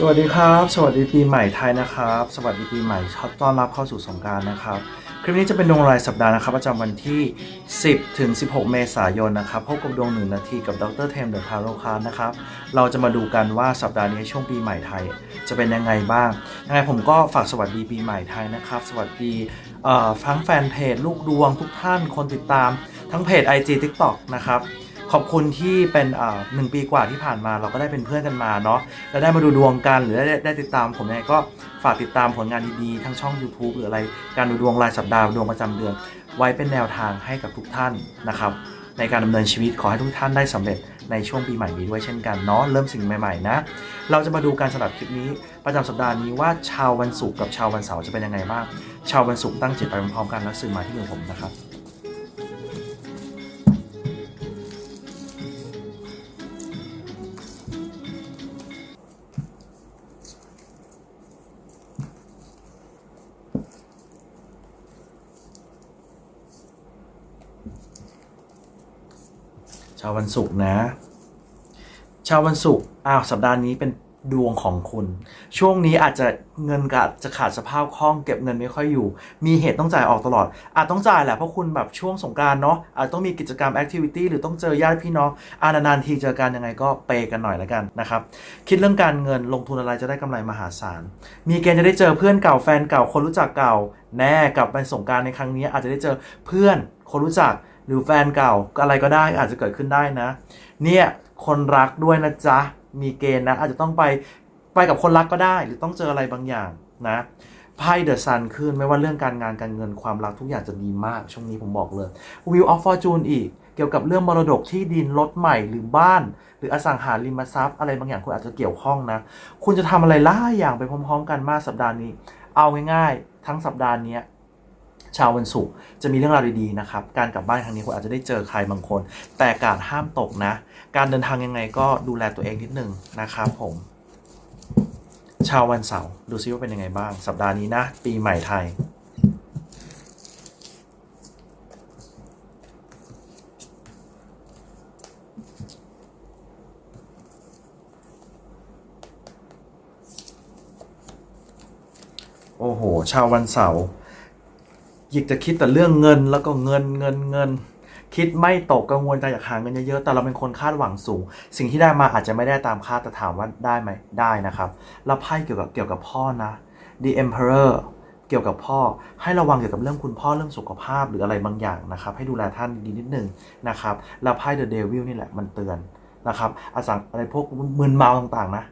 สวัสดีครับ สวัสดีปีใหม่ไทยนะครับ สวัสดีปีใหม่ต้อนรับเข้าสู่สงการนะครับ คลิปนี้จะเป็นดวงรายสัปดาห์นะครับประจำวันที่ 10 ถึง 16 เมษายนนะครับพบกับดวงหนึ่งนาทีกับดรเทมเดอะทาโรคาร์นะครับ เราจะมาดูกันว่าสัปดาห์นี้ช่วงปีใหม่ไทย จะเป็นยังไงบ้างยังไงผมก็ฝากสวัสดีปีใหม่ไทยนะครับ สวัสดีเอ่อทั้งแฟนเพจลูกดวงทุกท่านคนติดตามทั้งเพจ IG TikTok นะครับ ขอบคุณที่เป็นหนึ่งปีกว่าที่ผ่านมาเราก็ได้เป็นเพื่อนกันมาเนาะแล้วได้มาดูดวงกันหรือได้ได้ติดตามผมยังไงก็ฝากติดตามผลงานดีๆทั้งช่อง YouTube หรืออะไรการดูดวงรายสัปดาห์ดวงประจำเดือน ไว้เป็นแนวทางให้กับทุกท่านนะครับ ในการดำเนินชีวิตขอให้ทุกท่านได้สำเร็จในช่วงปีใหม่นี้ด้วยเช่นกันเนาะเริ่มสิ่งใหม่ๆนะ เราจะมาดูการสำหรับคลิปนี้ประจำสัปดาห์นี้ว่าชาววันศุกร์กับชาววันเสาร์จะเป็นยังไงบ้างชาววันศุกร์ตั้งจิตไปพร้อมๆกันแล้วสื่อมาที่มือผมนะครับ ชาววันศุกร์นะ ชาววันศุกร์อ้าวสัปดาห์นี้เป็นดวงของคุณ ช่วงนี้อาจจะเงินอาจจะขาดสภาพคล่องเก็บเงินไม่ค่อยอยู่ มีเหตุต้องจ่ายออกตลอด อาจต้องจ่ายแหละเพราะคุณแบบช่วงสงการเนาะอาจต้องมีกิจกรรมแอคทิวิตี้หรือต้องเจอญาติพี่น้องอานานๆทีเจอกันยังไงก็เปย์กันหน่อยแล้วกันนะครับ คิดเรื่องการเงินลงทุนอะไรจะได้กำไรมหาศาล มีเกณฑ์จะได้เจอเพื่อนเก่าแฟนเก่าคนรู้จักเก่า แน่กับไปสงการในครั้งนี้อาจจะได้เจอเพื่อนคนรู้จัก หรือแฟนเก่าอะไรก็ได้อาจจะเกิดขึ้นได้นะ เนี่ยคนรักด้วยนะจ๊ะ มีเกณฑ์นะ อาจจะต้องไปไปกับคนรักก็ได้ หรือต้องเจออะไรบางอย่างนะไพ่เดอะซันขึ้นไม่ว่าเรื่องการงานการเงินความรักทุกอย่างจะดีมาก ช่วงนี้ผมบอกเลย Wheel of Fortune อีก เกี่ยวกับเรื่องมรดกที่ดินรถใหม่หรือบ้าน หรืออสังหาริมทรัพย์ อะไรบางอย่างคุณอาจจะเกี่ยวข้องนะ คุณจะทำอะไรล่าอย่างไปพร้อม ๆ กันมากสัปดาห์นี้ เอาง่ายๆ ทั้งสัปดาห์นี้ ชาววันศุกร์จะมีเรื่องราวดีๆนะครับ การกลับบ้านครั้งนี้คุณอาจจะได้เจอใครบางคน แต่การห้ามตกนะ การเดินทางยังไงก็ดูแลตัวเองนิดนึงนะครับผม ชาววันเสาร์ดูซิว่าเป็นยังไงบ้าง สัปดาห์นี้นะ ปีใหม่ไทยโอ้โห ชาววันเสาร์ ยิกจะคิดแต่เรื่องเงินแล้วก็เงินเงินเงิน คิดไม่ตกกังวลใจอยากหาเงินเยอะๆแต่เราเป็นคนคาดหวังสูง สิ่งที่ได้มาอาจจะไม่ได้ตามคาดแต่ถามว่าได้ไหมได้นะครับแล้วไพ่เกี่ยวกับเกี่ยวกับพ่อนะ The Emperor เกี่ยวกับพ่อให้ระวังเกี่ยวกับเรื่องคุณพ่อเรื่องสุขภาพหรืออะไรบางอย่างนะครับ ให้ดูแลท่านดีนิดนึงนะครับแล้วไพ่ The Devil นี่แหละมันเตือนนะครับอาสังอะไรพวกมึนเมาต่างๆนะ